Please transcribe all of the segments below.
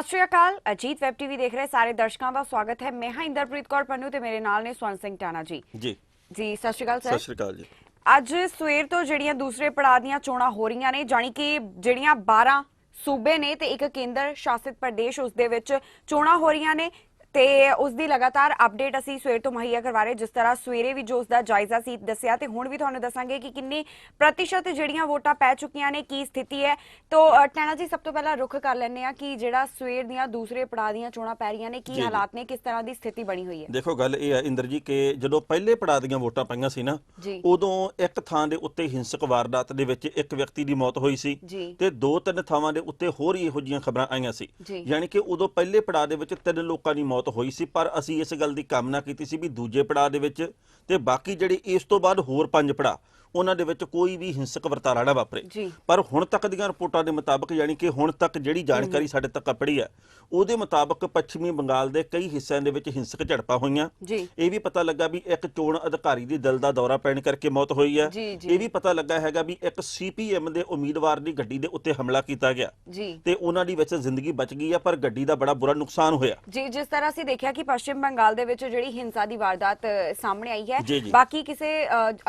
ਸਤਿ ਸ਼੍ਰੀ ਅਕਾਲ। Ajit web TV ਦੇਖ ਰਹੇ ਸਾਰੇ ਦਰਸ਼ਕਾਂ ਦਾ ਸਵਾਗਤ ਹੈ। ਮੈਂ ਹਾਂ ਇੰਦਰਪ੍ਰੀਤ ਕੌਰ ਪੰਨੂ ਤੇ ਮੇਰੇ ਨਾਲ ਨੇ ਸਵਰਨ ਸਿੰਘ ਟਾਣਾ ਜੀ। ਜੀ। ਜੀ ਸਤਿ ਸ਼੍ਰੀ ਅਕਾਲ ਸਤਿ ਸਰ ਸ਼੍ਰੀ ਅਕਾਲ ਜੀ। ਅੱਜ ਸਵੇਰ ਤੋਂ ਜਿਹੜੀਆਂ ਦੂਸਰੇ ਪੜਾਅ ਦੀਆਂ ਚੋਣਾਂ ਹੋ ਰਹੀਆਂ ਨੇ ਜਾਣੀ ਕਿ ਜਿਹੜੀਆਂ 12 ਸੂਬੇ ਨੇ ਤੇ ਇੱਕ ਕੇਂਦਰ ਸ਼ਾਸਿਤ ਪ੍ਰਦੇਸ਼ ਉਸ ਦੇ ਵਿੱਚ ਚੋਣਾਂ ਹੋ ਰਹੀਆਂ ਨੇ। ਤੇ ਉਸ ਦੀ ਲਗਾਤਾਰ ਅਪਡੇਟ ਅਸੀਂ ਸਵੇਰ ਤੋਂ ਮੁਹੱਈਆ ਕਰਵਾ ਰਹੇ ਜਿਸ ਤਰ੍ਹਾਂ ਸਵੇਰੇ ਵੀ ਜੋ ਉਸ ਦਾ ਜਾਇਜ਼ਾ ਸੀ ਦੱਸਿਆ ਤੇ ਹੁਣ ਵੀ ਤੁਹਾਨੂੰ ਦੱਸਾਂਗੇ ਕਿ ਕਿੰਨੀ ਪ੍ਰਤੀਸ਼ਤ ਜਿਹੜੀਆਂ ਵੋਟਾਂ ਪੈ ਚੁੱਕੀਆਂ ਨੇ ਕੀ ਸਥਿਤੀ ਹੈ ਤੋਂ ਟੈਣਾ ਜੀ ਸਭ ਤੋਂ ਪਹਿਲਾਂ ਰੁਖ ਕਰ ਲੈਂਦੇ ਆ ਕਿ ਜਿਹੜਾ ਸਵੇਰ ਦੀਆਂ ਦੂਸਰੇ ਪੜਾਅ ਦੀਆਂ ਚੋਣਾਂ ਪੈ ਰਹੀਆਂ ਨੇ ਕੀ। ਹਾਲਾਤ ਨੇ ਕਿਸ ਤਰ੍ਹਾਂ ਦੀ ਸਥਿਤੀ ਬਣੀ ਹੋਈ ਹੈ ਦੇਖੋ ਗੱਲ ਇਹ ਹੈ ਇੰਦਰ ਜੀ ਕਿ ਜਦੋਂ ਪਹਿਲੇ ਪੜਾਅ ਦੀਆਂ ਵੋਟਾਂ ਪਈਆਂ ਸੀ ਨਾ। ਉਦੋਂ ਇੱਕ ਥਾਂ ਦੇ ਉੱਤੇ ਹਿੰਸਕ ਵਾਰਦਾਤ ਦੇ ਵਿੱਚ ਇੱਕ ਵਿਅਕਤੀ ਦੀ ਮੌਤ ਹੋਈ ਸੀ। ਤੇ ਦੋ ਤਿੰਨ ਥਾਵਾਂ ਦੇ ਉੱਤੇ ਹੋਰ ਇਹੋ ਜਿਹੀਆਂ ਖਬਰਾਂ ਆਈਆਂ ਸੀ। ਯਾਨੀ ਕਿ ਉਦੋਂ ਪਹਿਲੇ ਪੜਾਅ ਦੇ ਵਿੱਚ ਤਿੰਨ ਲੋਕਾਂ ਦੀ ਮੌਤ ਹੋਈ ਸੀ, ਪਰ ਅਸੀਂ ਇਸ ਗੱਲ ਦੀ ਕਾਮਨਾ ਕੀਤੀ ਸੀ ਵੀ ਦੂਜੇ ਪੜਾਅ ਦੇ ਵਿੱਚ ਤੇ ਬਾਕੀ ਜਿਹੜੀ ਇਸ ਤੋਂ ਬਾਅਦ ਹੋਰ ਪੰਜ ਪੜਾਅ ਉਹਨਾਂ ਦੇ ਵਿੱਚ ਕੋਈ ਵੀ ਹਿੰਸਕ ਵਰਤਾਰਾ ਨਾ ਵਾਪਰੇ। ਪਰ ਹੁਣ ਤੱਕ ਦੀਆਂ ਰਿਪੋਰਟਾਂ ਦੇ ਮੁਤਾਬਕ ਯਾਨੀ ਕਿ ਹੁਣ ਤੱਕ ਜਿਹੜੀ ਜਾਣਕਾਰੀ ਸਾਡੇ ਤੱਕ ਆਪੜੀ ਹੈ ਉਹਦੇ ਮੁਤਾਬਕ ਪੱਛਮੀ ਬੰਗਾਲ ਦੇ ਕਈ ਹਿੱਸਿਆਂ ਦੇ ਵਿੱਚ ਹਿੰਸਕ ਝੜਪਾਂ ਹੋਈਆਂ। ਇਹ ਵੀ ਪਤਾ ਲੱਗਾ ਵੀ ਇੱਕ ਚੋਣ ਅਧਿਕਾਰੀ ਦੀ ਦਿਲ ਦਾ ਦੌਰਾ ਪੈਣ ਕਰਕੇ ਮੌਤ ਹੋਈ ਹੈ। ਇਹ ਵੀ ਪਤਾ ਲੱਗਾ ਹੈਗਾ ਵੀ ਇੱਕ ਸੀਪੀਐਮ ਦੇ ਉਮੀਦਵਾਰ ਦੀ ਗੱਡੀ ਦੇ ਉੱਤੇ ਹਮਲਾ ਕੀਤਾ ਗਿਆ ਤੇ ਉਹਨਾਂ ਦੀ ਵਿੱਚ ਜ਼ਿੰਦਗੀ ਬਚ ਗਈ ਹੈ ਪਰ ਗੱਡੀ ਦਾ ਬੜਾ ਬੁਰਾ ਨੁਕਸਾਨ ਹੋਇਆ ਜੀ ਜਿਸ ਤਰ੍ਹਾਂ ਅਸੀਂ ਦੇਖਿਆ ਕਿ ਪੱਛਮ ਬੰਗਾਲ ਦੇ ਵਿੱਚ ਜਿਹੜੀ ਹਿੰਸਾ ਦੀ ਵਾਰਦਾਤ ਸਾਹਮਣੇ ਆਈ ਹੈ। ਬਾਕੀ ਕਿਸੇ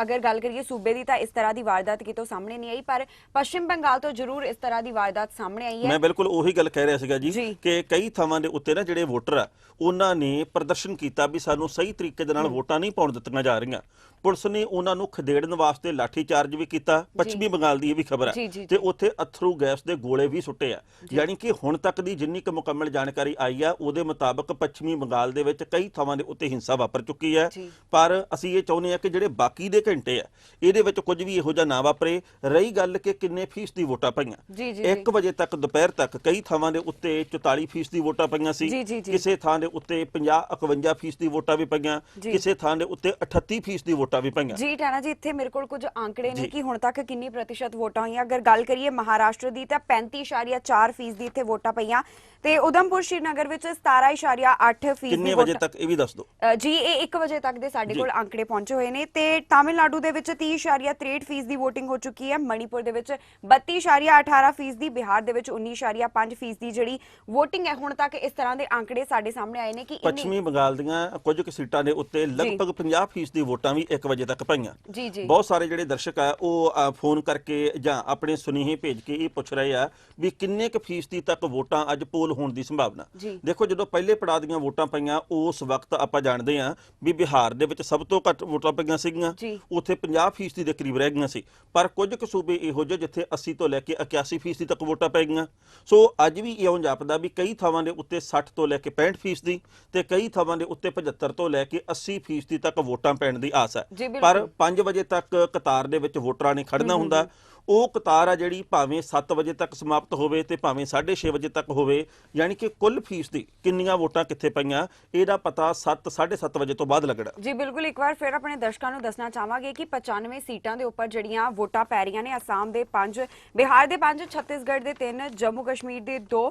ਅਗਰ ਗੱਲ ਕਰੀਏ ਸੂਬੇ ਦੀ ਤਾਂ ਇਸ ਤਰ੍ਹਾਂ ਦੀ ਵਾਰਦਾਤ ਕਿਤੋਂ ਸਾਹਮਣੇ ਨਹੀਂ ਆਈ ਪਰ ਪੱਛਮ ਬੰਗਾਲ ਤੋਂ ਜ਼ਰੂਰ ਇਸ ਤਰ੍ਹਾਂ ਦੀ ਵਾਰਦਾਤ ਸਾਹਮਣੇ ਆਈ ਹੈ। ਮੈਂ ਬਿਲਕੁਲ ਉਹੀ ਗੱਲ ਕਹਿ ਰਿਹਾ ਸੀਗਾ ਜੀ ਜੀ। ਕਿ ਕਈ ਥਾਵਾਂ ਦੇ ਉੱਤੇ ਨਾ ਜਿਹੜੇ ਵੋਟਰ ਆ ਉਹਨਾਂ ਨੇ ਪ੍ਰਦਰਸ਼ਨ ਕੀਤਾ ਵੀ ਸਾਨੂੰ ਸਹੀ ਤਰੀਕੇ ਦੇ ਨਾਲ ਵੋਟਾਂ ਨਹੀਂ ਪਾਉਣ ਦਿੱਤੀਆਂ ਜਾ ਰਹੀਆਂ। ਪੁਲਿਸ ਨੇ ਉਹਨਾਂ ਨੂੰ ਖਦੇੜਨ ਵਾਸਤੇ ਲਾਠੀ ਚਾਰਜ ਵੀ ਕੀਤਾ ਪੱਛਮੀ ਬੰਗਾਲ ਦੀ ਇਹ ਵੀ ਖਬਰ ਹੈ। ਤੇ ਉੱਥੇ ਅਥਰੂ ਗੈਸ ਦੇ ਗੋਲੇ ਵੀ ਸੁੱਟੇ ਆ ਯਾਨੀ ਕਿ ਹੁਣ ਤੱਕ ਦੀ ਜਿੰਨੀ ਕੁ ਮੁਕੰਮਲ ਜਾਣਕਾਰੀ ਆਈ ਆ ਉਹਦੇ ਮੁਤਾਬਕ ਪੱਛਮੀ ਬੰਗਾਲ ਦੇ ਵਿੱਚ ਕਈ ਥਾਵਾਂ ਦੇ ਉੱਤੇ ਹਿੰਸਾ ਵਾਪਰ ਚੁੱਕੀ ਹੈ। ਪਰ ਅਸੀਂ ਇਹ ਚਾਹੁੰਦੇ ਆ ਕਿ ਜਿਹੜੇ ਬਾਕੀ ਦੇ ਘੰਟੇ ਆ ਇਹਦੇ ਵਿੱਚ ਕੁਝ ਵੀ ਇਹੋ ਜਿਹਾ ਨਾ ਵਾਪਰੇ ਰਹੀ ਗੱਲ ਕਿ ਕਿੰਨੇ ਫੀਸਦੀ ਵੋਟਾਂ ਪਈਆਂ ਜੀ, ਜੀ, ਜੀ। 1 ਵਜੇ ਤੱਕ ਦੁਪਹਿਰ ਤੱਕ ਕਈ ਥਾਵਾਂ ਦੇ ਉੱਤੇ 44 ਫੀਸਦੀ ਵੋਟਾਂ ਪਈਆਂ ਸੀ। ਕਿਸੇ ਥਾਂ ਦੇ ਉੱਤੇ 50 51 ਫੀਸਦੀ ਵੋਟਾਂ ਵੀ ਪਈਆਂ। ਕਿਸੇ ਥਾਂ ਦੇ ਉੱਤੇ 38 ਫੀਸਦੀ ਵੋਟਾਂ ਵੀ ਪਈਆਂ। ਜੀ ਟਾਣਾ ਜੀ ਇੱਥੇ ਮੇਰੇ ਕੋਲ ਕੁਝ ਆંકੜੇ ਨੇ। ਕਿ ਹੁਣ ਤੱਕ ਕਿੰਨੀ ਪ੍ਰਤੀਸ਼ਤ ਵੋਟਾਂ ਹੋਈਆਂ। ਅਗਰ ਗੱਲ ਕਰੀਏ ਮਹਾਰਾਸ਼ਟਰ ਦੀ ਤਾਂ 35.4% ਫੀਸਦੀ ਇੱਥੇ ਵੋਟਾਂ ਪਈਆਂ। ਤੇ ਉਧਮਪੁਰ ਸ਼੍ਰੀਨਗਰ ਵਿੱਚ 17.8% ਫੀਸਦੀ ਕਿੰਨੇ ਵਜੇ ਵੋਟਾਂ ਤੱਕ? ਇਹ ਵੀ ਦੱਸ ਦਿਓ। ਜੀ ਇਹ 1 ਵਜੇ ਤੱਕ ਦੇ ਸਾਡੇ। ਕੋਲ ਅੰਕੜੇ ਪਹੁੰਚੇ ਹੋਏ ਨੇ। ਤੇ ਤਾਮਿਲਨਾਡੂ ਦੇ ਵਿੱਚ 30.63% ਫੀਸ ਦੀ VOTING ਹੋ ਚੁੱਕੀ ਹੈ। ਮਣੀਪੁਰ ਦੇ ਵਿੱਚ 32.18% ਫੀਸ ਦੀ ਬਿਹਾਰ ਦੇ ਵਿੱਚ 19.5% ਫੀਸ ਦੀ ਜਿਹੜੀ VOTING ਹੈ। ਹੁਣ ਤੱਕ ਇਸ ਤਰ੍ਹਾਂ ਦੇ ਅੰਕੜੇ ਸਾਡੇ ਸਾਹਮਣੇ ਆਏ ਨੇ ਕਿ ਪੱਛਮੀ ਬੰਗਾਲ ਦੀਆਂ ਕੁਝ ਕੁ ਸੀਟਾਂ ਦੇ ਉੱਤੇ ਲਗਭਗ 50 ਫੀਸਦੀ ਵੋਟਾਂ ਵੀ 1 ਵਜੇ ਤੱਕ ਪਈਆਂ ਜੀ ਜੀ ਬਹੁਤ ਸਾਰੇ ਜਿਹੜੇ ਦਰਸ਼ਕ ਆ ਉਹ ਅ, ਫੋਨ ਕਰਕੇ ਜਾਂ ਆਪਣੇ ਸੁਨੇਹੇ ਭੇਜ ਕੇ ਇਹ ਪੁੱਛ ਰਹੇ ਆ ਵੀ ਕਿੰਨੇ ਕੁ ਫੀਸਦੀ ਤੱਕ ਵੋਟਾਂ ਅੱਜ ਪੋਲ ਹੋਣ ਦੀ ਸੰਭਾਵਨਾ ਜੀ। ਦੇਖੋ ਜਦੋਂ ਪਹਿਲੇ ਪੜਾਅ ਦੀਆਂ ਵੋਟਾਂ ਪਈਆਂ ਉਸ ਵਕਤ ਆਪਾਂ ਜਾਣਦੇ ਆ ਵੀ ਬਿਹਾਰ ਦੇ ਵਿੱਚ ਸਭ ਤੋਂ ਘੱਟ ਵੋਟਾਂ ਪਈਆਂ ਸੀਗੀਆਂ ਜੀ। ਉੱਥੇ 50 ਫੀਸਦੀ ਦੇ ਕਰੀਬ ਰਹਿ ਗਈਆਂ ਸੀ ਪਰ ਕੁਝ ਕੁ ਸੂਬੇ ਇਹੋ ਜਿਹੇ ਜਿੱਥੇ 80 ਤੋਂ ਲੈ ਕੇ 81 ਫੀਸਦੀ ਤੱਕ ਵੋਟਾਂ ਪੈ ਗਈਆਂ ਸੋ ਅੱਜ ਵੀ ਇਉਂ ਜਾਪਦਾ ਵੀ ਕਈ ਥਾਵਾਂ ਦੇ ਉੱਤੇ 60 ਤੋਂ ਲੈ ਕੇ 65 ਫੀਸਦੀ ਤੇ ਕਈ ਥਾਵਾਂ ਦੇ ਉੱਤੇ 75 ਤੋਂ ਲੈ ਕੇ 80 ਫੀਸਦੀ ਤੱਕ ਵੋਟਾਂ ਪੈਣ ਦੀ ਆਸ ਹੈ। ਪਰ 5 ਵਜੇ ਤੱਕ ਕਤਾਰ ਦੇ ਵਿੱਚ ਵੋਟਰਾਂ ਨੇ ਖੜਨਾ ਹੁੰਦਾ। ਉਹ ਕਤਾਰ ਆ ਜਿਹੜੀ ਭਾਵੇਂ 7 ਵਜੇ ਤੱਕ ਸਮਾਪਤ ਹੋਵੇ ਤੇ ਭਾਵੇਂ 6:30 ਵਜੇ ਤੱਕ ਹੋਵੇ ਯਾਨੀ ਕਿ ਕੁੱਲ ਫੀਸ ਦੀ ਕਿੰਨੀਆਂ ਵੋਟਾਂ ਕਿੱਥੇ ਪਈਆਂ ਇਹਦਾ ਪਤਾ 7 7:30 ਵਜੇ ਤੋਂ ਬਾਅਦ ਲੱਗਣਾ। ਜੀ ਬਿਲਕੁਲ। ਇੱਕ ਵਾਰ ਫਿਰ ਆਪਣੇ ਦਰਸ਼ਕਾਂ ਨੂੰ ਦੱਸਣਾ ਚਾਹਾਂਗੇ ਕਿ 95 ਸੀਟਾਂ ਦੇ ਉੱਪਰ ਜਿਹੜੀਆਂ ਵੋਟਾਂ ਪੈ ਰਹੀਆਂ ਨੇ ਅਸਾਮ ਦੇ 5 ਬਿਹਾਰ ਦੇ 5 ਛੱਤੀਸਗੜ੍ਹ ਦੇ 3 ਜੰਮੂ ਕਸ਼ਮੀਰ ਦੇ 2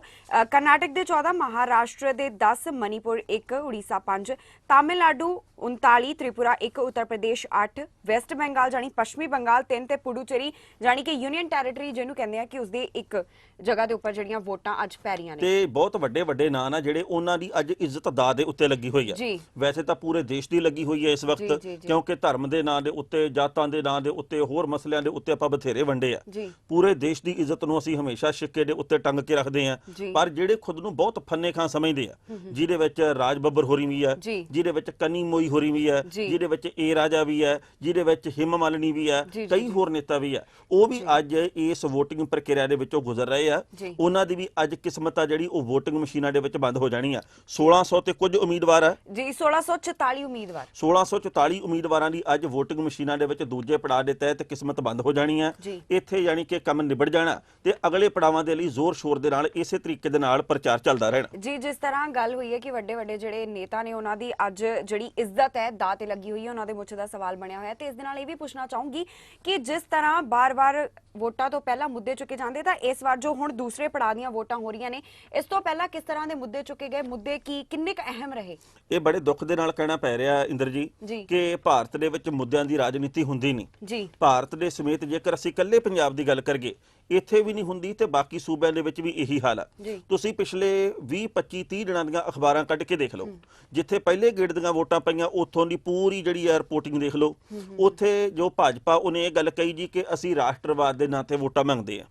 ਕਰਨਾਟਕ ਦੇ 14 ਮਹਾਰਾਸ਼ਟਰ ਦੇ 10 ਮਨੀਪੁਰ 1 ਉੜੀਸਾ 5 ਤਾਮਿਲਨਾਡੂ 39 ਤ੍ਰਿਪੁਰਾ 1 ਉੱਤਰ ਪ੍ਰਦੇਸ਼ 8 ਵੈਸਟ ਬੰਗਾਲ ਜਾਨੀ ਪੱਛਮੀ ਬੰਗਾਲ 3 ਤੇ ਪੁਡੂਚੇਰੀ ਜਾਨੀ ਕਿ ਯੂਨੀਅਨ ਟੈਰੀਟਰੀ ਜਿਹਨੂੰ ਕਹਿੰਦੇ ਆ ਕਿ ਉਸਦੇ ਇੱਕ ਜਗ੍ਹਾ ਦੇ ਉੱਪਰ ਜਿਹੜੀਆਂ ਵੋਟਾਂ ਅੱਜ ਪੈ ਰਹੀਆਂ ਨੇ ਤੇ ਬਹੁਤ ਵੱਡੇ ਵੱਡੇ ਨਾਂ ਨਾ ਜਿਹੜੇ ਉਹਨਾਂ ਦੀ ਅੱਜ ਇੱਜ਼ਤ ਦਾ ਦੇ ਉੱਤੇ ਲੱਗੀ ਹੋਈ ਹੈ। ਵੈਸੇ ਤਾਂ ਪੂਰੇ ਦੇਸ਼ ਦੀ ਲੱਗੀ ਹੋਈ ਹੈ ਇਸ ਵਕਤ। ਕਿਉਂਕਿ ਧਰਮ ਦੇ ਨਾਂ ਦੇ ਉੱਤੇ ਜਾਤਾਂ ਦੇ ਨਾਂ ਦੇ ਉੱਤੇ ਹੋਰ ਮਸਲਿਆਂ ਦੇ ਉੱਤੇ ਆਪਾਂ ਬਥੇਰੇ ਵੰਡੇ ਆ। ਪੂਰੇ ਦੇਸ਼ ਦੀ ਇੱਜ਼ਤ ਨੂੰ ਅਸੀਂ ਹਮੇਸ਼ਾ ਸਿੱਕੇ ਦੇ ਉੱਤੇ ਟੰਗ ਕੇ ਰੱਖਦੇ ਆ। ਪਰ ਜਿਹੜੇ ਖੁਦ ਨੂੰ ਬਹੁਤ ਫੰਨੇ ਖਾਂ ਸਮਝਦੇ ਆ ਜਿਹਦੇ ਵਿੱਚ ਰਾਜ ਬੱਬਰ ਹੋਰੀ ਵੀ ਆ। ਜਿਹਦੇ ਵਿੱਚ ਕੰਨੀ ਮੋਈ ਹੋਰੀ ਵੀ ਜੀ। ਜਿਹਦੇ ਵਿੱਚ ਏ ਰਾਜਾ ਵੀ ਆ ਜਿਹਦੇ ਵਿੱਚ ਹਿਮ ਮਾਲਨੀ ਵੀ ਜੀ, ਕਈ ਹੋਰ ਨੇਤਾ ਵੀ ਆ ਉਹ ਵੀ ਅੱਜ ਇਸ VOTING ਪ੍ਰਕਿਰਿਆ ਦੇ ਵਿੱਚੋਂ ਗੁਜ਼ਰ ਰਹੇ ਆ। ਜੀ। ਉਹਨਾਂ ਦੀ ਵੀ ਅੱਜ ਕਿਸਮਤ ਆ ਜਿਹੜੀ ਉਹ VOTING ਮਸ਼ੀਨਾਂ ਦੇ ਵਿੱਚ ਬੰਦ ਹੋ ਜਾਣੀ ਆ। 1600 ਤੇ ਕੁਝ ਉਮੀਦਵਾਰ ਆ। ਜੀ 1644 ਉਮੀਦਵਾਰ। 1644 ਉਮੀਦਵਾਰਾਂ ਦੀ ਅੱਜ VOTING ਮਸ਼ੀਨਾਂ ਦੇ ਵਿੱਚ ਦੂਜੇ ਪੜਾਅ ਦੇ ਤਹਿਤ ਕਿਸਮਤ ਬੰਦ ਹੋ ਜਾਣੀ ਆ। ਜੀ। ਇੱਥੇ ਯਾਨੀ ਕਿ ਕੰਮ ਨਿਬੜ ਜਾਣਾ ਤੇ ਅਗਲੇ ਪੜਾਵਾਂ ਦੇ ਲਈ ਜ਼ੋਰ ਸ਼ੋਰ ਦੇ ਨਾਲ ਇਸੇ ਤਰੀਕੇ ਦੇ ਨਾਲ ਪ੍ਰਚਾਰ ਚੱਲਦਾ ਰਹਿਣਾ। ਜੀ ਜਿਸ ਤਰ੍ਹਾਂ ਗੱਲ ਹੋਈ ਹੈ ਕਿ ਵੱਡੇ ਵੱਡੇ ਜਿਹੜੇ ਨੇਤਾ ਨੇ ਉਹਨਾਂ ਦੀ ਅੱਜ ਜਿਹੜੀ ਇੱਜ਼ਤ ਹੈ ਦਾਅ ਤੇ ਲੱਗੀ ਹੋਈ ਹੈ ਉਹਨਾਂ ਦੇ ਮੁੱਛ ਦਾ ਸਵਾਲ ਬਣਿਆ ਹੋਇਆ ਤੇ ਇਸ ਦੇ ਨਾਲ ਇਹ ਵੀ ਪੁੱਛਣਾ ਚਾਹੂੰਗੀ ਕਿ ਜਿਸ ਤਰ੍ਹਾਂ ਬਾਰ-ਬਾਰ ਵੋਟਾਂ ਤੋਂ ਪਹਿਲਾਂ ਮੁੱਦੇ ਚੁੱਕੇ ਜਾਂਦੇ ਤਾਂ ਇਸ ਵਾਰ ਜੋ ਹੁਣ ਦੂਸਰੇ ਪੜਾਅ ਦੀਆਂ ਵੋਟਾਂ ਹੋ ਰਹੀਆਂ ਨੇ ਇਸ ਤੋਂ ਪਹਿਲਾਂ ਕਿਸ ਤਰ੍ਹਾਂ ਦੇ ਮੁੱਦੇ ਚੁੱਕੇ ਗਏ? ਮੁੱਦੇ ਕੀ ਕਿੰਨੇ ਕੁ ਅਹਿਮ ਰਹੇ? ਇਹ ਬੜੇ ਦੁੱਖ ਦੇ ਨਾਲ ਕਹਿਣਾ ਪੈ ਰਿਹਾ ਇੰਦਰ ਜੀ ਜੀ। ਕਿ ਭਾਰਤ ਦੇ ਵਿੱਚ ਮੁੱਦਿਆਂ ਦੀ ਰਾਜਨੀਤੀ ਹੁੰਦੀ ਨਹੀਂ। ਜੀ। ਭਾਰਤ ਦੇ ਸਮੇਤ ਜੇਕਰ ਅਸੀਂ ਇਕੱਲੇ ਪੰਜਾਬ ਦੀ ਗੱਲ ਕਰੀਏ ਇੱਥੇ ਵੀ ਨਹੀਂ ਹੁੰਦੀ ਤੇ ਬਾਕੀ ਸੂਬਿਆਂ ਦੇ ਵਿੱਚ ਵੀ ਇਹੀ ਹਾਲ ਆ। ਜੀ। ਤੁਸੀਂ ਪਿਛਲੇ 20 25 30 ਦਿਨਾਂ ਦੀਆਂ ਅਖਬਾਰਾਂ ਕੱਢ ਕੇ ਦੇਖ ਲਓ ਜਿੱਥੇ ਪਹਿਲੇ ਗੇੜ ਦੀਆਂ ਵੋਟਾਂ ਪਈਆਂ ਉੱਥੋਂ ਦੀ ਪੂਰੀ ਜਿਹੜੀ ਆ ਰਿਪੋਰਟਿੰਗ ਦੇਖ ਲਓ ਉੱਥੇ ਜੋ ਭਾਜਪਾ ਉਹਨੇ ਇਹ ਗੱਲ ਕਹੀ ਜੀ ਕਿ ਅਸੀਂ ਰਾਸ਼ਟਰਵਾਦ ਦੇ ਨਾਂ ਤੇ ਵੋਟਾਂ ਮੰਗਦੇ ਆ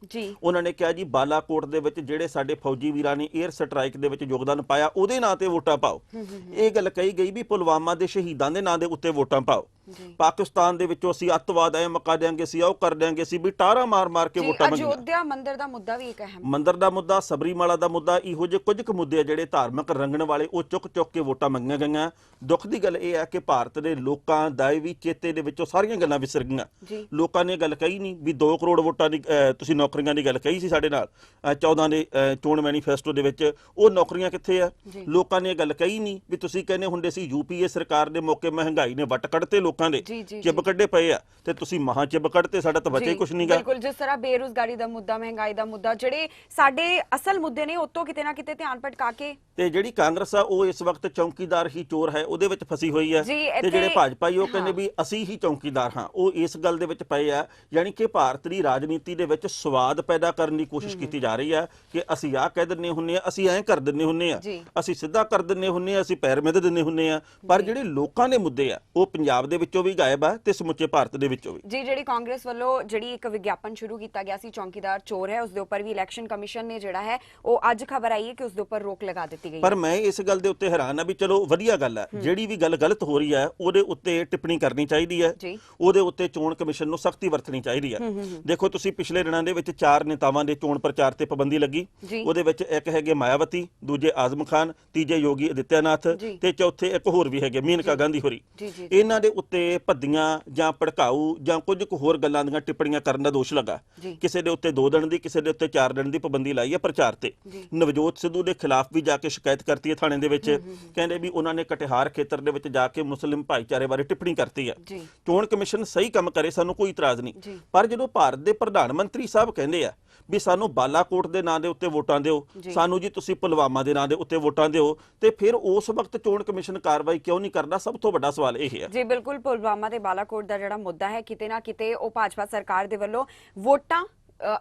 ਉਹਨਾਂ ਨੇ ਕਿਹਾ ਜੀ ਬਾਲਾਕੋਟ ਦੇ ਵਿੱਚ ਜਿਹੜੇ ਸਾਡੇ ਫੌਜੀ ਵੀਰਾਂ ਨੇ 에ਅਰ ਸਟ੍ਰਾਈਕ ਦੇ ਵਿੱਚ ਯੋਗਦਾਨ ਪਾਇਆ ਉਹਦੇ ਨਾਂ ਤੇ ਵੋਟਾਂ ਪਾਓ। ਇਹ ਗੱਲ ਕਹੀ ਗਈ ਵੀ ਪੁਲਵਾਮਾ ਦੇ ਸ਼ਹੀਦਾਂ ਦੇ ਨਾਂ ਦੇ ਉੱਤੇ ਵੋਟਾਂ ਪਾਓ। ਪਾਕਿਸਤਾਨ ਦੇ ਵਿੱਚੋਂ ਅਸੀਂ ਅੱਤਵਾਦ ਐ ਮਕਾ ਦਿਆਂਗੇ ਅਸੀਂ ਉਹ ਕਰ ਦਿਆਂਗੇ ਅਸੀਂ ਵੀ ਟਾਰਾ ਮਾਰ ਮਾਰ ਕੇ ਵੋਟਾਂ ਮੰਗੀਆਂ। ਅਯੋਧਿਆ ਮੰਦਿਰ ਦਾ ਮੁੱਦਾ ਵੀ ਇੱਕ ਅਹਿਮ ਮੰਦਰ ਦਾ ਮੁੱਦਾ ਸਬਰੀਮਾਲਾ ਦਾ ਮੁੱਦਾ ਇਹੋ ਜਿਹੇ ਕੁਝ ਕੁ ਮੁੱਦੇ ਆ ਜਿਹੜੇ ਧਾਰਮਿਕ ਰੰਗਣ ਵਾਲੇ ਉਹ ਚੁੱਕ ਚੁੱਕ ਕੇ ਵੋਟਾਂ ਮੰਗੀਆਂ ਗਈਆਂ। ਦੁੱਖ ਦੀ ਗੱਲ ਇਹ ਹੈ ਕਿ ਭਾਰਤ ਦੇ ਲੋਕਾਂ ਦਾ ਵੀ ਚੇਤੇ ਦੇ ਵਿੱਚੋਂ ਸਾਰੀਆਂ ਗੱਲਾਂ ਵਿਸਰ ਗਈਆਂ। ਲੋਕਾਂ ਨੇ ਗੱਲ ਕਹੀ ਨਹੀਂ ਵੀ 2 ਕਰੋੜ ਵੋਟਾਂ ਦੀ ਤੁਸੀਂ ਨੌਕਰੀਆਂ ਦੀ ਗੱਲ ਕਹੀ ਸੀ ਸਾਡੇ ਨਾਲ ਅਹ, 14 ਦੇ ਚੋਣ ਮੈਨੀਫੈਸਟੋ ਦੇ ਵਿੱਚ ਉਹ ਨੌਕਰੀਆਂ ਕਿੱਥੇ ਆ। ਲੋਕਾਂ ਨੇ ਇਹ ਗੱਲ ਕਹੀ ਨਹੀਂ ਵੀ ਤੁਸੀਂ ਕਹਿੰਦੇ ਹੁੰਦੇ ਸੀ ਯੂਪੀਏ ਸਰਕਾਰ ਦੇ ਮੌਕੇ ਮਹਿੰਗਾਈ ਨੇ ਵੱਟ ਕੱਢਤੇ ਲੋਕਾਂ ਦੇ ਜੀ, ਜੀ, ਚਿੱਬ ਕੱਢੇ ਪਏ ਆ ਤੇ ਤੁਸੀਂ ਮਹਾ ਚਿੱਬ ਕੱਢਤੇ ਸਾਡਾ ਤਾਂ ਬਚੇ ਜੀ, ਕੁਝ ਨਹੀਂਗਾ ਬਿਲਕੁਲ ਜਿਸ ਤਰ੍ਹਾਂ ਬੇਰੁਜ਼ਗਾਰੀ ਦਾ ਮੁੱਦਾ ਮਹਿੰਗਾਈ ਦਾ ਮੁੱਦਾ ਜਿਹੜੇ ਸਾਡੇ ਅਸਲ ਮੁੱਦੇ ਨੇ ਉਤੋਂ ਕਿਤੇ ਨਾ ਕਿਤੇ ਧਿਆਨ ਭਟਕਾ ਕੇ ਤੇ ਜਿਹੜੀ ਕਾਂਗਰਸ ਆ ਉਹ ਇਸ ਵਕਤ ਚੌਕੀਦਾਰ ਹੀ ਚੋਰ ਹੈ ਉਹਦੇ ਵਿੱਚ ਫਸੀ ਹੋਈ ਹੈ। ਜੀ, ਤੇ ਇੱਥੇ- ਜਿਹੜੇ ਭਾਜਪਾਈ ਉਹ ਕਹਿੰਦੇ ਹਾਂ। ਵੀ ਅਸੀਂ ਹੀ ਚੌਕੀਦਾਰ ਹਾਂ ਉਹ ਇਸ ਗੱਲ ਦੇ ਵਿੱਚ ਪਏ ਆ ਯਾਨੀ ਕਿ ਭਾਰਤ ਦੀ ਰਾਜਨੀਤੀ ਦੇ ਵਿੱਚ ਸਵਾਦ ਪੈਦਾ ਕਰਨ ਦੀ ਕੋਸ਼ਿਸ਼ ਕੀਤੀ ਜਾ ਰਹੀ ਹੈ ਕਿ ਅਸੀਂ ਆਹ ਕਹਿ ਦਿੰਨੇ ਹੁੰਨੇ ਆ ਅਸੀਂ ਐਂ ਕਰ ਦਿੰਨੇ ਹੁੰਨੇ ਆ ਜੀ। ਅਸੀਂ ਸਿੱਧਾ ਕਰ ਦਿੰਨੇ ਹੁੰਨੇ ਆ ਅਸੀਂ ਪੈਰ ਮਿੱਧ ਦਿੰਨੇ ਹੁੰਨੇ ਆ। ਪਰ ਜਿਹੜੇ ਲੋਕਾਂ ਦੇ ਮੁੱਦੇ ਆ ਉਹ ਪੰਜਾਬ ਦੇ ਵਿੱਚੋਂ ਵੀ ਗਾਇਬ ਆ ਤੇ ਸਮੁੱਚੇ ਭਾਰਤ ਦੇ ਵਿੱਚੋਂ ਵੀ। ਜੀ ਜਿਹੜੀ ਕਾਂਗਰਸ ਵੱਲੋਂ ਜਿਹੜੀ ਇੱਕ ਵਿਗਿਆਪਨ ਸ਼ੁਰੂ ਕੀਤਾ ਗਿਆ ਸੀ ਚੌਂਕੀਦਾਰ ਚੋਰ ਹੈ ਉਸ ਦੇ ਉੱਪਰ ਵੀ ਇਲੈਕਸ਼ਨ ਕਮਿਸ਼ਨ ਨੇ ਜਿਹੜਾ ਹੈ ਉਹ ਅੱਜ ਖਬਰ ਆਈ ਹੈ ਕਿ ਉਸ ਦੇ ਉੱਪਰ ਰੋਕ ਲਗਾ ਦਿੱਤੀ ਗਈ ਪਰ ਮੈਂ ਇਸ ਗੱਲ ਦੇ ਉੱਤੇ ਹੈਰਾਨ ਆ ਵੀ ਚਲੋ ਵਧੀਆ ਗੱਲ ਹੈ। ਜਿਹੜੀ ਵੀ ਗੱਲ ਗਲਤ ਹੋ ਰਹੀ ਹੈ ਉਹਦੇ ਉੱਤੇ ਟਿੱਪਣੀ ਕਰਨੀ ਚਾਹੀਦੀ ਹੈ। ਉਹਦੇ ਉੱਤੇ ਚੋਣ ਕਮਿਸ਼ਨ ਨੂੰ ਸਖਤੀ ਵਰਤਣੀ ਚਾਹੀਦੀ ਹੈ ਦੇਖੋ ਤੁਸੀਂ ਪਿਛਲੇ ਦਿਨਾਂ ਦੇ ਵਿੱਚ ਚਾਰ ਨੇਤਾਵਾਂ ਦੇ ਚੋਣ ਪ੍ਰਚਾਰ ਤੇ ਪਾਬੰਦੀ ਲੱਗੀ। ਉਹਦੇ ਵਿੱਚ ਇੱਕ ਹੈਗੇ ਮਾਇਆਵਤੀ ਦੂਜੇ ਆਜ਼ਮ ਖਾਨ ਤੀਜੇ ਯੋਗੀ ਅਦਿੱਤਿਆਨਾਥ। ਤੇ ਚੌਥੇ ਇੱਕ ਹੋਰ ਵੀ ਹੈਗੇ ਮੇਨਕਾ ਗਾਂਧੀ ਹੋਰੀ। ਇਹਨਾਂ ਦੇ ਉੱਤੇ ਭੱਦੀਆਂ ਜਾਂ ਭੜਕਾਊ ਜਾਂ ਕੁਝ ਕੁ ਹੋਰ ਗੱਲਾਂ ਦੀਆਂ ਟਿੱਪਣੀਆਂ ਕਰਨ ਦਾ ਦੋਸ਼ ਲੱਗਾ। ਜੀ। ਕਿਸੇ ਦੇ ਉੱਤੇ 2 ਦਿਨ ਦੀ ਕਿਸੇ ਦੇ ਉੱਤੇ 4 ਦਿਨ ਦੀ ਪਾਬੰਦੀ ਲਾਈ ਹੈ ਪ੍ਰਚਾਰ ਤੇ। ਜੀ। ਨਵਜੋਤ ਸਿੱਧੂ ਦੇ ਖਿਲਾਫ ਵੀ ਜਾ ਕੇ ਸ਼ਿਕਾਇਤ ਕਰਤੀ ਹੈ ਥਾਣੇ ਦੇ ਵਿੱਚ। ਕਹਿੰਦੇ ਵੀ ਉਹਨਾਂ ਨੇ ਕਟਿਹਾਰ ਖੇਤਰ ਦੇ ਵਿੱਚ ਜਾ ਕੇ ਮੁਸਲਿਮ ਭਾਈਚਾਰੇ ਬਾਰੇ ਟਿੱਪਣੀ ਕਰਤੀ ਹੈ। ਜੀ। ਚੋਣ ਕਮਿਸ਼ਨ ਸਹੀ ਕੰਮ ਕਰੇ ਸਾਨੂੰ ਕੋਈ ਇਤਰਾਜ਼ ਨਹੀਂ। ਪਰ ਜਦੋਂ ਭਾਰਤ ਦੇ ਪ੍ਰਧਾਨ ਮੰਤਰੀ ਸਾਹਿਬ ਕਹਿੰਦੇ ਆ ਵੀ ਸਾਨੂੰ ਬਾਲਾਕੋਟ ਦੇ ਨਾਂ ਦੇ ਉੱਤੇ ਵੋਟਾਂ ਦਿਓ। ਸਾਨੂੰ ਜੀ ਤੁਸੀਂ ਪੁਲਵਾਮਾ ਦੇ ਨਾਂ ਦੇ ਉੱਤੇ ਵੋਟਾਂ ਦਿਓ ਤੇ ਫਿਰ ਉਸ ਵਕਤ ਚੋਣ ਕਮਿਸ਼ਨ ਕਾਰਵਾਈ ਕਿਉਂ ਨਹੀਂ ਕਰਦਾ ਸਭ ਤੋਂ ਵੱਡਾ ਸਵਾਲ ਇਹ ਹੈ। ਜੀ ਬਿਲਕੁਲ ਪੁਲਵਾਮਾ ਤੇ ਬਾਲਾਕੋਟ ਦਾ ਜਿਹੜਾ ਮੁੱਦਾ ਹੈ ਕਿਤੇ ਨਾ ਕਿਤੇ ਉਹ ਭਾਜਪਾ ਸਰਕਾਰ ਦੇ ਵੱਲੋਂ ਵੋਟਾਂ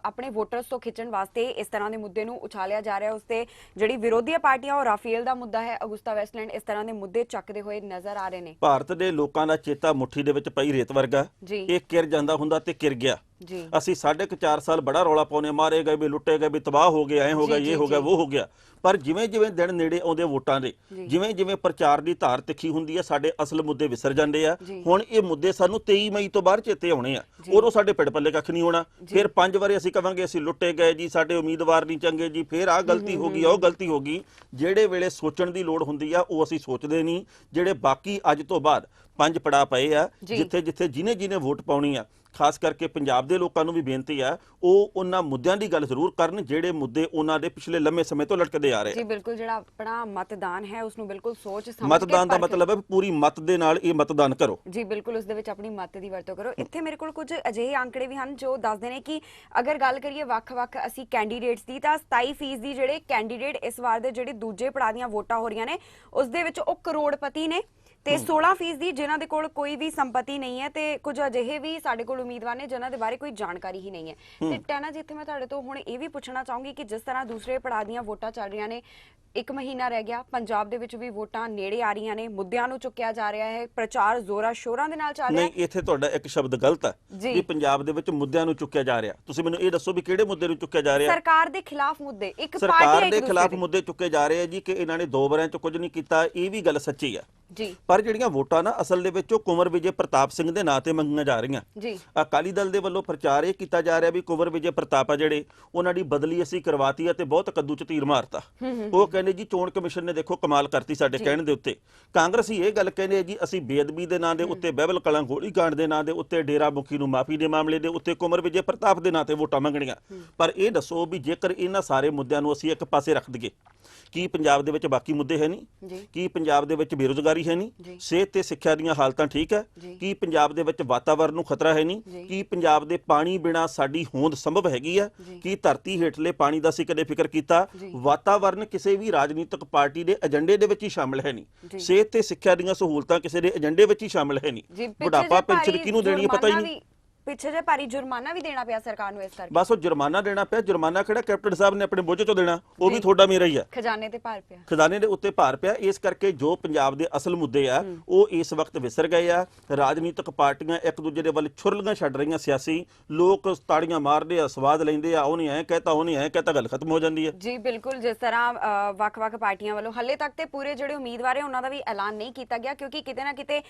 ਆਪਣੇ ਵੋਟਰਸ ਤੋਂ ਖਿੱਚਣ ਵਾਸਤੇ ਇਸ ਤਰ੍ਹਾਂ ਦੇ ਮੁੱਦੇ ਨੂੰ ਉਛਾਲਿਆ ਜਾ ਰਿਹਾ ਉਸ ਤੇ ਜਿਹੜੀ ਵਿਰੋਧੀ ਪਾਰਟੀਆਂ ਉਹ ਰਾਫੇਲ ਦਾ ਮੁੱਦਾ ਹੈ। ਅਗੁਸਤਾ ਵੈਸਟਲੈਂਡ ਇਸ ਤਰ੍ਹਾਂ ਦੇ ਮੁੱਦੇ ਚੱਕਦੇ ਹੋਏ ਨਜ਼ਰ ਆ ਰਹੇ ਨੇ। ਭਾਰਤ ਦੇ ਲੋਕਾਂ ਦਾ ਚੇਤਾ ਮੁੱਠੀ ਦੇ ਵਿੱਚ ਪਈ ਰੇਤ ਵਰਗਾ। ਇਹ ਕਿਰ ਜਾਂਦਾ ਹੁੰਦਾ ਤੇ ਕਿਰ ਗਿਆ। ਜੀ। ਅਸੀਂ ਸਾਢੇ ਕੁ ਚਾਰ ਸਾਲ ਬੜਾ ਰੌਲਾ ਪਾਉਨੇ ਮਾਰੇ ਗਏ ਵੀ ਲੁੱਟੇ ਗਏ ਵੀ ਤਬਾਹ ਹੋ ਗਏ ਐ ਹੋ ਗਿਆ ਇਹ ਹੋ ਗਿਆ। ਉਹ ਹੋ ਗਿਆ। ਪਰ ਜਿਵੇਂ ਜਿਵੇਂ ਦਿਨ ਨੇੜੇ ਆਉਂਦੇ ਵੋਟਾਂ ਦੇ। ਜਿਵੇਂ ਜਿਵੇਂ ਪ੍ਰਚਾਰ ਦੀ ਧਾਰ ਤਿੱਖੀ ਹੁੰਦੀ ਹੈ ਸਾਡੇ ਅਸਲ ਮੁੱਦੇ ਵਿਸਰ ਜਾਂਦੇ ਆ। ਹੁਣ ਇਹ ਮੁੱਦੇ ਸਾਨੂੰ 23 ਮਈ ਤੋਂ ਬਾਅਦ ਚੇਤੇ ਆਉਣੇ ਆ। ਉਦੋਂ ਸਾਡੇ ਪਿੰਡ ਪੱਲੇ ਕੱਖ ਨਹੀਂ ਹੋਣਾ। ਫਿਰ ਪੰਜ ਵਾਰੀ ਅਸੀਂ ਕਵਾਂਗੇ ਅਸੀਂ ਲੁੱਟੇ ਗਏ ਜੀ ਸਾਡੇ ਉਮੀਦਵਾਰ ਨਹੀਂ ਚੰਗੇ ਜੀ ਫਿਰ ਆਹ ਗਲਤੀ ਹੋ ਗਈ ਉਹ ਗਲਤੀ ਹੋ ਗਈ। ਜਿਹੜੇ ਵੇਲੇ ਸੋਚਣ ਦੀ ਲੋੜ ਹੁੰਦੀ ਆ ਉਹ ਅਸੀਂ ਸੋਚਦੇ ਨਹੀਂ। ਜਿਹੜੇ ਬਾਕੀ ਅੱਜ ਤੋਂ ਬਾਅਦ ਪੰਜ ਪੜਾ ਪਏ ਆ। ਜਿੱਥੇ ਜਿੱਥੇ ਜਿਨੇ ਜਿਨੇ ਵੋਟ ਪਾਉਣੀ ਆ ਖਾਸ ਕਰਕੇ ਪੰਜਾਬ ਦੇ ਲੋਕਾਂ ਨੂੰ ਵੀ ਬੇਨਤੀ ਆ ਉਹ ਉਹਨਾਂ ਮੁੱਦਿਆਂ ਦੀ ਗੱਲ ਜ਼ਰੂਰ ਕਰਨ ਜਿਹੜੇ ਮੁੱਦੇ ਉਹਨਾਂ ਦੇ ਪਿਛਲੇ ਲੰਮੇ ਸਮੇਂ ਤੋਂ ਲਟਕਦੇ ਆ ਰਹੇ ਜੀ ਬਿਲਕੁਲ ਜਿਹੜਾ ਆਪਣਾ ਮਤਦਾਨ ਹੈ ਉਸ ਨੂੰ ਬਿਲਕੁਲ ਸੋਚ ਸਮਝ ਕੇ ਮਤਦਾਨ ਦਾ ਮਤਲਬ ਹੈ ਪੂਰੀ ਮਤ ਦੇ ਨਾਲ ਇਹ ਮਤਦਾਨ ਕਰੋ। ਜੀ ਬਿਲਕੁਲ ਉਸ ਦੇ ਵਿੱਚ ਆਪਣੀ ਮਤ ਦੀ ਵਰਤੋਂ ਕਰੋ। ਇੱਥੇ ਮੇਰੇ ਕੋਲ ਕੁਝ ਅਜਿਹੇ ਅੰਕੜੇ ਵੀ ਹਨ ਜੋ ਦੱਸਦੇ ਨੇ ਕਿ ਅਗਰ ਗੱਲ ਕਰੀਏ ਵੱਖ-ਵੱਖ ਅਸੀਂ ਕੈਂਡੀਡੇਟਸ ਦੀ ਤਾਂ 27% ਦੀ ਜਿਹੜੇ ਕੈਂਡੀਡੇਟ ਇਸ ਵਾਰ ਦੇ ਜਿਹੜੇ ਦੂਜੇ ਪੜਾਅ ਦੀਆਂ ਵੋਟਾਂ ਹੋ ਰਹੀਆਂ ਨੇ ਉਸ ਦੇ ਵਿੱਚ ਉਹ ਕਰੋੜਪਤੀ ਨੇ। ਤੇ 16% ਦੀ ਜਿਨ੍ਹਾਂ ਦੇ ਕੋਲ ਕੋਈ ਵੀ ਸੰਪਤੀ ਨਹੀਂ ਹੈ ਤੇ ਕੁਝ ਅਜਿਹੇ ਵੀ ਸਾਡੇ ਕੋਲ ਉਮੀਦਵਾਰ ਨੇ ਜਿਨ੍ਹਾਂ ਦੇ ਬਾਰੇ ਕੋਈ ਜਾਣਕਾਰੀ ਹੀ ਨਹੀਂ ਹੈ। ਤੇ ਟੈਨਾ ਜੀ ਇੱਥੇ ਮੈਂ ਤੁਹਾਡੇ ਤੋਂ ਹੁਣ ਇਹ ਵੀ ਪੁੱਛਣਾ ਚਾਹੂੰਗੀ ਕਿ ਜਿਸ ਤਰ੍ਹਾਂ ਦੂਸਰੇ ਪੜਾਅ ਦੀਆਂ ਵੋਟਾਂ ਚੱਲ ਰਹੀਆਂ ਨੇ ਇੱਕ ਮਹੀਨਾ ਰਹਿ ਗਿਆ ਪੰਜਾਬ ਦੇ ਵਿੱਚ ਵੀ ਵੋਟਾਂ ਨੇੜੇ ਆ ਰਹੀਆਂ ਨੇ ਮੁੱਦਿਆਂ ਨੂੰ ਚੁੱਕਿਆ ਜਾ ਰਿਹਾ ਹੈ ਪ੍ਰਚਾਰ ਜ਼ੋਰਾਂ ਸ਼ੋਰਾਂ ਦੇ ਨਾਲ ਚੱਲ ਰਿਹਾ ਹੈ। ਨਹੀਂ ਇੱਥੇ ਤੁਹਾਡਾ ਇੱਕ ਸ਼ਬਦ ਗਲਤ ਹੈ ਜੀ। ਵੀ ਪੰਜਾਬ ਦੇ ਵਿੱਚ ਮੁੱਦਿਆਂ ਨੂੰ ਚੁੱਕਿਆ ਜਾ ਰਿਹਾ। ਤੁਸੀਂ ਮੈਨੂੰ ਇਹ ਦੱਸੋ ਵੀ ਕਿਹੜੇ ਮੁੱਦੇ ਨੂੰ ਚੁੱਕਿਆ ਜਾ ਰਿਹਾ? ਸਰਕਾਰ ਦੇ ਖਿਲਾਫ ਮੁੱਦੇ ਇੱਕ ਪਾਰਟੀ ਸਰਕਾਰ ਹੈ ਦੇ ਖਿਲਾਫ। ਮੁੱਦੇ ਚੁੱਕੇ ਜਾ ਰਹੇ ਆ ਜੀ ਕਿ ਇਹਨਾਂ ਨੇ ਦੋ ਵਾਰਿਆਂ ਚ ਕੁਝ ਨਹੀਂ ਕੀਤਾ ਇਹ ਵੀ ਗੱਲ ਸੱਚੀ ਆ ਜੀ। ਪਰ ਜਿਹੜੀਆਂ ਵੋਟਾਂ ਨਾ ਅਸਲ ਦੇ ਵਿੱਚ ਉਹ ਕੁੰਵਰ ਵਿਜੇ ਪ੍ਰਤਾਪ ਸਿੰਘ ਦੇ ਨਾਂ ਤੇ ਮੰਗੀਆਂ ਜਾ ਰਹੀਆਂ। ਜੀ। ਅਕਾਲੀ ਦਲ ਦੇ ਵੱਲੋਂ ਪ੍ਰਚਾਰ ਇਹ ਕੀਤਾ ਜਾ ਰਿਹਾ ਵੀ ਕੁੰਵਰ ਵਿਜੇ ਪ੍ਰਤਾਪ ਆ ਜਿਹੜੇ ਉਹਨਾਂ ਦੀ ਬਦਲੀ ਅਸੀਂ ਕਰਵਾਤੀ ਆ ਤੇ ਬਹੁਤ ਕੱਦੂ ਚ ਤੀਰ ਮਾਰਤਾ। ਉਹ ਕਹਿੰਦੇ ਜੀ ਚੋਣ ਕਮਿਸ਼ਨ ਨੇ ਦੇਖੋ ਕਮਾਲ ਕਰਤੀ ਸਾਡੇ ਕਹਿਣ ਦੇ ਉੱਤੇ। ਕਾਂਗਰਸੀ ਇਹ ਗੱਲ ਕਹਿੰਦੇ ਜੀ ਅਸੀਂ ਬੇਅਦਬੀ ਦੇ ਨਾਂ ਦੇ ਉੱਤੇ ਬਹਿਬਲ ਕਲਾਂ ਗੋਲੀकांड ਦੇ ਨਾਂ ਦੇ ਉੱਤੇ ਡੇਰਾ ਮੁਖੀ ਨੂੰ ਮਾਫੀ ਦੇ ਮਾਮਲੇ ਦੇ ਉੱਤੇ ਕੁੰਵਰ ਵਿਜੇ ਪ੍ਰਤਾਪ ਦੇ ਨਾਂ ਤੇ ਵੋਟਾਂ ਮੰਗਣੀਆਂ। ਪਰ ਇਹ ਦੱਸੋ ਵੀ ਜੇਕਰ ਇਹਨਾਂ ਸਾਰੇ ਮੁੱਦਿਆਂ ਨੂੰ ਅਸੀਂ ਇੱਕ ਪਾਸੇ ਰੱਖ ਦਈਏ ਕੀ ਪੰਜਾਬ ਦੇ ਵਿੱਚ ਬਾਕੀ ਮੁੱਦੇ ਹੈ ਨਹੀਂ? ਕੀ ਪੰਜਾਬ ਦੇ ਵਿੱਚ ਬੇਰੁਜ਼ਗਾਰੀ ਹੈ। ਨਹੀਂ ਸਿਹਤ ਤੇ ਸਿੱਖਿਆ ਦੀਆਂ ਹਾਲਤਾਂ ਠੀਕ ਹੈ। ਕੀ ਪੰਜਾਬ ਦੇ ਵਿੱਚ ਵਾਤਾਵਰਣ ਨੂੰ ਖਤਰਾ ਹੈ। ਨਹੀਂ ਕੀ ਪੰਜਾਬ ਦੇ ਪਾਣੀ ਬਿਨਾ ਸਾਡੀ ਹੋਂਦ ਸੰਭਵ ਹੈਗੀ ਹੈ। ਕੀ ਧਰਤੀ ਹੇਠਲੇ ਪਾਣੀ ਦਾ ਅਸੀਂ ਕਦੇ ਫਿਕਰ ਕੀਤਾ ਜੀ। ਵਾਤਾਵਰਣ ਕਿਸੇ ਵੀ ਰਾਜਨੀਤਿਕ ਪਾਰਟੀ ਦੇ ਏਜੰਡੇ ਦੇ ਵਿੱਚ ਹੀ ਸ਼ਾਮਲ ਹੈ। ਨਹੀਂ ਸਿਹਤ ਤੇ ਸਿੱਖਿਆ ਦੀਆਂ ਸਹੂਲਤਾਂ ਕਿਸੇ ਦੇ ਏਜੰਡੇ ਵਿੱਚ ਹੀ ਸ਼ਾਮਲ ਹੈ ਨਹੀਂ ਬੁਢਾਪਾ ਪੈਨਸ਼ਨ ਕਿਹਨੂੰ ਦੇਣੀ ਹੈ ਪਤਾ ਹੀ ਨਹੀਂ ਪਿੱਛੇ ਜੇ ਭਾਰੀ ਜੁਰਮਾਨਾ ਵੀ ਦੇਣਾ ਪਿਆ ਸਰਕਾਰ ਨੂੰ ਇਸ ਕਰਕੇ। ਬਸ ਉਹ ਜੁਰਮਾਨਾ ਦੇਣਾ ਪਿਆ ਜੁਰਮਾਨਾ ਕਿਹੜਾ ਕੈਪਟਨ ਸਾਹਿਬ ਨੇ ਆਪਣੇ ਬੋਝੇ ਚੋਂ ਦੇਣਾ? ਉਹ ਵੀ। ਤੁਹਾਡਾ ਮੇਰਾ ਹੀ ਆ। ਖਜ਼ਾਨੇ ਤੇ ਭਾਰ ਪਿਆ। ਖਜ਼ਾਨੇ ਦੇ ਉੱਤੇ ਭਾਰ ਪਿਆ ਇਸ ਕਰਕੇ ਜੋ ਪੰਜਾਬ ਦੇ ਅਸਲ ਮੁੱਦੇ ਆ ਉਹ ਇਸ ਵਕਤ ਵਿਸਰ ਗਏ ਆ। ਰਾਜਨੀਤਿਕ ਪਾਰਟੀਆਂ ਇੱਕ ਦੂਜੇ ਦੇ ਵੱਲ ਛੁਰਲੀਆਂ ਛੱਡ ਰਹੀਆਂ ਸਿਆਸੀ। ਲੋਕ ਤਾੜੀਆਂ ਮਾਰਦੇ ਆ ਸਵਾਦ ਲੈਂਦੇ ਆ ਉਹ ਨਹੀਂ ਐ ਕਹਤਾ ਉਹ ਨਹੀਂ ਐ ਕਹਤਾ ਗੱਲ ਖਤਮ ਹੋ ਜਾਂਦੀ ਹੈ ਜੀ ਬਿਲਕੁਲ ਜਿਸ ਤਰ੍ਹਾਂ ਵੱਖ-ਵੱਖ ਪਾਰਟੀਆਂ ਵੱਲੋਂ। ਹੱਲੇ ਤੱਕ ਤੇ ਪੂਰੇ ਜਿਹੜੇ ਉਮੀਦਵਾਰ ਹੈ ਉਹਨਾਂ ਦਾ ਵੀ ਐਲਾਨ ਨਹੀਂ ਕੀਤਾ ਗਿਆ ਕਿਉਂਕਿ ਕਿਤੇ ਨਾ ਕਿਤੇ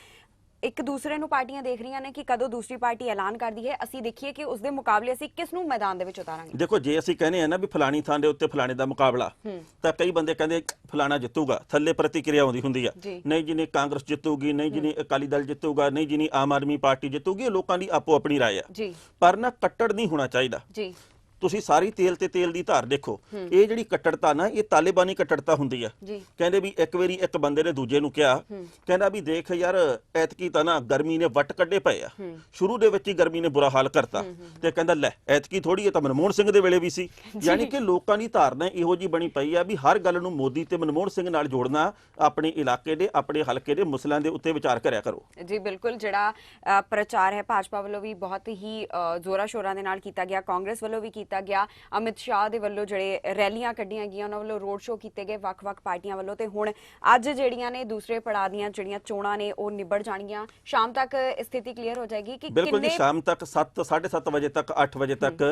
ਇੱਕ ਦੂਸਰੇ ਨੂੰ ਪਾਰਟੀਆਂ ਦੇਖ ਰਹੀਆਂ ਨੇ ਕਿ ਕਦੋਂ ਦੂਸਰੀ ਪਾਰਟੀ ਐਲਾਨ ਕਰਦੀ ਹੈ ਅਸੀਂ ਦੇਖੀਏ ਕਿ ਉਸ ਦੇ ਮੁਕਾਬਲੇ ਅਸੀਂ ਕਿਸ ਨੂੰ ਮੈਦਾਨ ਦੇ ਵਿੱਚ ਉਤਾਰਾਂਗੇ। ਦੇਖੋ ਜੇ ਅਸੀਂ ਕਹਿੰਦੇ ਆ ਨਾ ਵੀ ਫਲਾਣੀ ਥਾਂ ਦੇ ਉੱਤੇ ਫਲਾਣੇ ਦਾ ਮੁਕਾਬਲਾ ਤਾਂ ਕਈ ਬੰਦੇ ਕਹਿੰਦੇ ਫਲਾਣਾ ਜਿੱਤੂਗਾ ਥੱਲੇ ਪ੍ਰਤੀਕਿਰਿਆ ਆਉਂਦੀ ਹੁੰਦੀ ਆ। ਜੀ। ਨਹੀਂ ਜੀ ਨਹੀਂ ਕਾਂਗਰਸ ਜਿੱਤੂਗੀ ਨਹੀਂ ਜੀ ਨਹੀਂ ਅਕਾਲੀ ਦਲ ਜਿੱਤੂਗਾ ਨਹੀਂ ਜੀ ਨਹੀਂ ਆਮ ਆਦਮੀ ਪਾਰਟੀ ਜਿੱਤੂਗੀ ਇਹ ਲੋਕਾਂ ਦੀ ਆਪੋ ਆਪਣੀ ਰਾਏ ਆ। ਜੀ। ਪਰ ਨਾ ਕੱਟੜ ਨਹੀਂ ਹੋਣਾ ਚਾਹੀਦਾ। ਜੀ। ਤੁਸੀਂ ਸਾਰੀ ਤੇਲ ਤੇ ਤੇਲ ਦੀ ਧਾਰ ਦੇਖੋ ਇਹ ਜਿਹੜੀ ਕੱਟੜਤਾ ਨਾ ਇਹ ਤਾਲਿਬਾਨੀ ਕੱਟੜਤਾ ਹੁੰਦੀ ਆ। ਕਹਿੰਦੇ ਵੀ ਇੱਕ ਵਾਰੀ ਇੱਕ ਬੰਦੇ ਨੇ ਦੂਜੇ ਨੂੰ ਕਿਹਾ ਕਹਿੰਦਾ ਵੀ ਦੇਖ ਯਾਰ ਐਤਕੀ ਤਾਂ ਨਾ ਗਰਮੀ ਨੇ ਵੱਟ ਕੱਢੇ ਪਏ ਆ। ਸ਼ੁਰੂ ਦੇ ਵਿੱਚ ਹੀ ਗਰਮੀ ਨੇ ਬੁਰਾ ਹਾਲ ਕਰਤਾ। ਤੇ ਕਹਿੰਦਾ ਲੈ ਐਤਕੀ ਥੋੜੀ ਇਹ ਤਾਂ ਮਨਮੋਹਨ ਸਿੰਘ ਦੇ ਵੇਲੇ ਵੀ ਸੀ। ਯਾਨੀ ਕਿ ਲੋਕਾਂ ਦੀ ਧਾਰਨਾ ਇਹੋ ਜੀ ਬਣੀ ਪਈ ਆ ਵੀ ਹਰ ਗੱਲ ਨੂੰ ਮੋਦੀ ਤੇ ਮਨਮੋਹਨ ਸਿੰਘ ਨਾਲ ਜੋੜਨਾ ਆਪਣੇ ਇਲਾਕੇ ਦੇ ਆਪਣੇ ਹਲਕੇ ਦੇ ਮਸਲਿਆਂ ਦੇ ਉੱਤੇ ਵਿਚਾਰ ਕਰਿਆ ਕਰੋ। ਜੀ ਬਿਲਕੁਲ ਜਿਹੜਾ ਪ੍ਰਚਾਰ ਹੈ ਭਾਜਪਾ ਵੱਲੋਂ ਵੀ ਬਹੁਤ ਹੀ ਜ਼ੋਰਾਂ ਸ਼ੋਰਾਂ ਦੇ ਨਾਲ ਕੀਤਾ ਗਿਆ ਕਾਂਗਰਸ ਵੱਲੋਂ ਵੀ ਕੀਤਾ ਗਿਆ। ਅਮਿਤ ਸ਼ਾਹ ਦੇ ਵੱਲੋਂ ਜਿਹੜੇ ਰੈਲੀਆਂ ਕੱਢੀਆਂ ਗਈਆਂ ਉਹਨਾਂ ਵੱਲੋਂ ਰੋਡ ਸ਼ੋਅ ਕੀਤੇ ਗਏ ਵੱਖ-ਵੱਖ ਪਾਰਟੀਆਂ ਵੱਲੋਂ ਤੇ ਹੁਣ ਅੱਜ ਜਿਹੜੀਆਂ ਨੇ ਦੂਸਰੇ ਪੜਾਅ ਦੀਆਂ ਜਿਹੜੀਆਂ ਚੋਣਾਂ ਨੇ ਉਹ ਨਿਬੜ ਜਾਣਗੀਆਂ। ਸ਼ਾਮ ਤੱਕ ਸਥਿਤੀ ਕਲੀਅਰ ਹੋ ਜਾਏਗੀ ਕਿ ਬਿਲਕੁਲ ਜੀ ਕਿੰਨੇ ਸ਼ਾਮ ਤੱਕ 7 7:30 ਵਜੇ ਤੱਕ 8 ਵਜੇ ਤੱਕ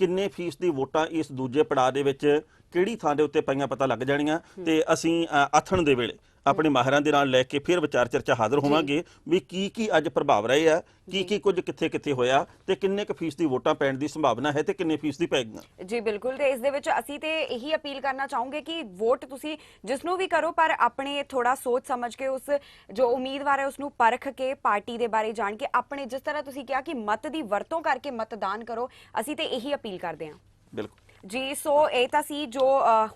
ਕਿੰਨੇ ਫੀਸ ਦੀ ਵੋਟਾਂ ਇਸ ਦੂਜੇ ਪੜਾਅ ਦੇ ਵਿੱਚ ਕਿਹੜੀ ਥਾਂ ਦੇ ਉੱਤੇ ਪਈਆਂ ਪਤਾ ਲੱਗ ਜਾਣੀਆਂ। ਤੇ ਅਸੀਂ ਆਥਣ ਦੇ ਵੇਲੇ ਆਪਣੇ ਮਾਹਿਰਾਂ ਦੇ ਨਾਲ ਲੈ ਕੇ ਫਿਰ ਵਿਚਾਰ ਚਰਚਾ ਹਾਜ਼ਰ ਹੋਵਾਂਗੇ ਵੀ ਕੀ ਕੀ ਅੱਜ ਪ੍ਰਭਾਵ ਰਹੇ ਆ ਕੀ ਕੀ ਕੁਝ ਕਿੱਥੇ ਕਿੱਥੇ ਹੋਇਆ ਤੇ ਕਿੰਨੇ ਕੁ ਫੀਸ ਦੀ ਵੋਟਾਂ ਪੈਣ ਦੀ ਸੰਭਾਵਨਾ ਹੈ ਤੇ ਕਿੰਨੇ ਫੀਸ ਦੀ ਪੈਗੀਆਂ ਜੀ ਬਿਲਕੁਲ ਤੇ ਇਸ ਦੇ ਵਿੱਚ ਅਸੀਂ ਤੇ ਇਹੀ ਅਪੀਲ ਕਰਨਾ ਚਾਹੂੰਗੇ ਕਿ ਵੋਟ ਤੁਸੀਂ ਜਿਸ ਨੂੰ ਵੀ ਕਰੋ ਪਰ ਆਪਣੇ ਥੋੜਾ ਸੋਚ ਸਮਝ ਕੇ ਉਸ ਜੋ ਉਮੀਦਵਾਰ ਹੈ ਉਸ ਨੂੰ ਪਰਖ ਕੇ ਪਾਰਟੀ ਦੇ ਬਾਰੇ ਜਾਣ ਕੇ ਆਪਣੇ ਜਿਸ ਤਰ੍ਹਾਂ ਤੁਸੀਂ ਕਿਹਾ ਕਿ ਮਤ ਦੀ ਵਰਤੋਂ ਕਰਕੇ ਮਤਦਾਨ ਕਰੋ ਅਸੀਂ ਤੇ ਇਹੀ ਅਪੀਲ ਕਰਦੇ ਹਾਂ। ਬਿਲਕੁਲ। ਜੀ, ਸੋ ਇਹ ਤਾਂ ਸੀ ਜੋ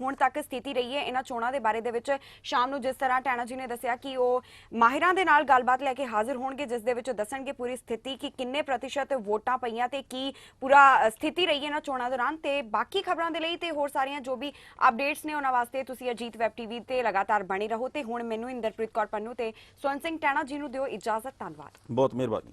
ਹੁਣ ਤੱਕ ਸਥਿਤੀ ਰਹੀ ਹੈ ਇਹਨਾਂ ਚੋਣਾਂ ਦੇ ਬਾਰੇ ਦੇ ਵਿੱਚ। ਸ਼ਾਮ ਨੂੰ ਜਿਸ ਤਰ੍ਹਾਂ ਟੈਣਾ ਜੀ ਨੇ ਦੱਸਿਆ ਕਿ ਉਹ ਮਾਹਿਰਾਂ ਦੇ ਨਾਲ ਗੱਲਬਾਤ ਲੈ ਕੇ ਹਾਜ਼ਰ ਹੋਣਗੇ, ਜਿਸ ਦੇ ਵਿੱਚ ਦੱਸਣਗੇ ਪੂਰੀ ਸਥਿਤੀ ਕਿ ਕਿੰਨੇ ਪ੍ਰਤੀਸ਼ਤ ਵੋਟਾਂ ਪਈਆਂ ਤੇ ਕੀ ਪੂਰਾ ਸਥਿਤੀ ਰਹੀ ਹੈ ਇਹਨਾਂ ਚੋਣਾਂ ਦੌਰਾਨ। ਤੇ ਬਾਕੀ ਖਬਰਾਂ ਦੇ ਲਈ ਤੇ ਹੋਰ ਸਾਰੀਆਂ ਜੋ ਵੀ ਅਪਡੇਟਸ ਨੇ ਉਹਨਾਂ ਵਾਸਤੇ ਤੁਸੀਂ ਅਜੀਤ ਵੈਬ ਟੀਵੀ ਤੇ ਲਗਾਤਾਰ ਬਣੇ ਰਹੋ। ਤੇ ਹੁਣ ਮੈਨੂੰ ਇੰਦਰਪ੍ਰੀਤ ਕੌਰ ਪੰਨੂ ਤੇ ਸਵਰਨ ਸਿੰਘ ਟੈਣਾ ਜੀ ਨੂੰ ਦਿਓ ਇਜਾਜ਼ਤ। ਧੰਨਵਾਦ। ਬਹੁਤ ਮਿਹਰਬਾਨੀ।